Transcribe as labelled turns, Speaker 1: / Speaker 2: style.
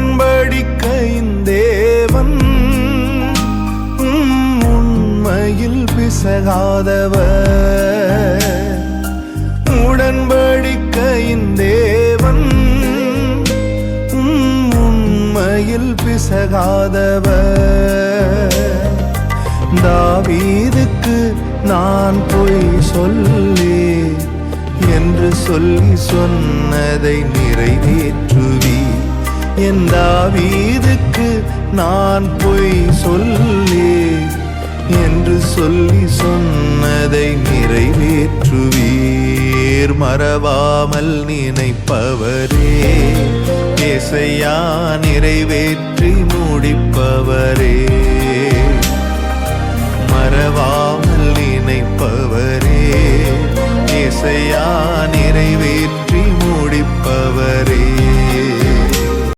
Speaker 1: உடன்படிக்க தேவன். உம் உண்மையில் பிசகாதவர். உடன்படிக்க தேவன். உம் உண்மையில் பிசகாதவர். தாவீதுக்கு நான் பொய் சொல்லி என்று சொல்லி சொன்னதை நிறைவேற்றுவி என் தாவீதுக்கு நான் பொய் சொல்லி என்று சொல்லி சொன்னதை நிறைவேற்றுவீர். மறவாமல் நினைப்பவரே இசையா நிறைவேற்றி முடிப்பவரே. மறவாமல் நினைப்பவரே இசையா நிறைவேற்றி